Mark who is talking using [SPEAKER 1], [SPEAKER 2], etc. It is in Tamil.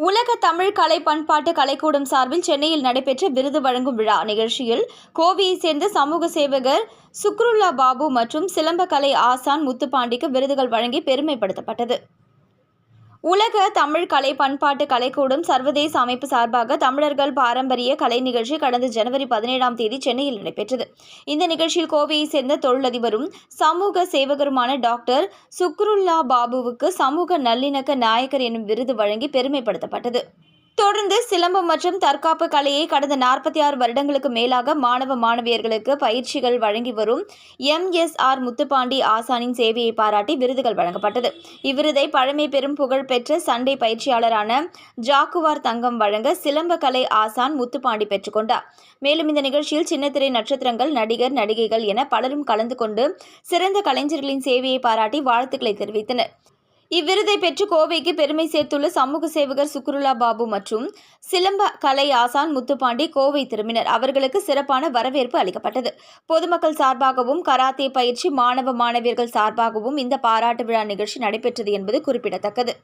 [SPEAKER 1] உலக தமிழ் கலை பண்பாட்டு கலைக்கூடம் சார்பில் சென்னையில் நடைபெற்ற விருது வழங்கும் விழா நிகழ்ச்சியில் கோவையைச் சேர்ந்த சமூக சேவகர் சுக்ருல்லா பாபு மற்றும் சிலம்பக்கலை ஆசான் முத்துப்பாண்டிக்கு விருதுகள் வழங்கி பெருமைப்படுத்தப்பட்டது. உலக தமிழ் கலை பண்பாட்டு கலைக்கூடம் சர்வதேச அமைப்பு சார்பாக தமிழர்கள் பாரம்பரிய கலை நிகழ்ச்சி கடந்த ஜனவரி பதினேழாம் தேதி சென்னையில் நடைபெற்றது. இந்த நிகழ்ச்சியில் கோவையைச் சேர்ந்த தொழிலதிபரும் சமூக சேவகருமான டாக்டர் சுக்ருல்லா பாபுவுக்கு சமூக நல்லிணக்க நாயகர் எனும் விருது வழங்கி பெருமைப்படுத்தப்பட்டது. தொடர்ந்து சிலம்பம் மற்றும் தற்காப்பு கலையை கடந்த நாற்பத்தி ஆறு வருடங்களுக்கு மேலாக மாணவ மாணவியர்களுக்கு பயிற்சிகள் வழங்கி வரும் எம்எஸ்ஆர் முத்துப்பாண்டி ஆசானின் சேவையை பாராட்டி விருதுகள் வழங்கப்பட்டது. இவ்விருதை பழமை பெரும் புகழ் பெற்ற சண்டை பயிற்சியாளரான ஜாக்குவார் தங்கம் வழங்க சிலம்ப கலை ஆசான் முத்துப்பாண்டி பெற்றுக்கொண்டார் மேலும் இந்த நிகழ்ச்சியில் சின்னத்திரை நட்சத்திரங்கள் நடிகர் நடிகைகள் என பலரும் கலந்து கொண்டு சிறந்த கலைஞர்களின் சேவையை பாராட்டி வாழ்த்துக்களை தெரிவித்தனர். இவ்விருதை பெற்று கோவைக்கு பெருமை சேர்த்துள்ள சமூக சேவகர் சுக்ருலா பாபு மற்றும் சிலம்ப கலை ஆசான் முத்துப்பாண்டி கோவை திரும்பினர். அவர்களுக்கு சிறப்பான வரவேற்பு அளிக்கப்பட்டது. பொதுமக்கள் சார்பாகவும் கராத்தே பயிற்சி மாணவ மாணவியர்கள் சார்பாகவும் இந்த பாராட்டு விழா நிகழ்ச்சி நடைபெற்றது என்பது குறிப்பிடத்தக்கது.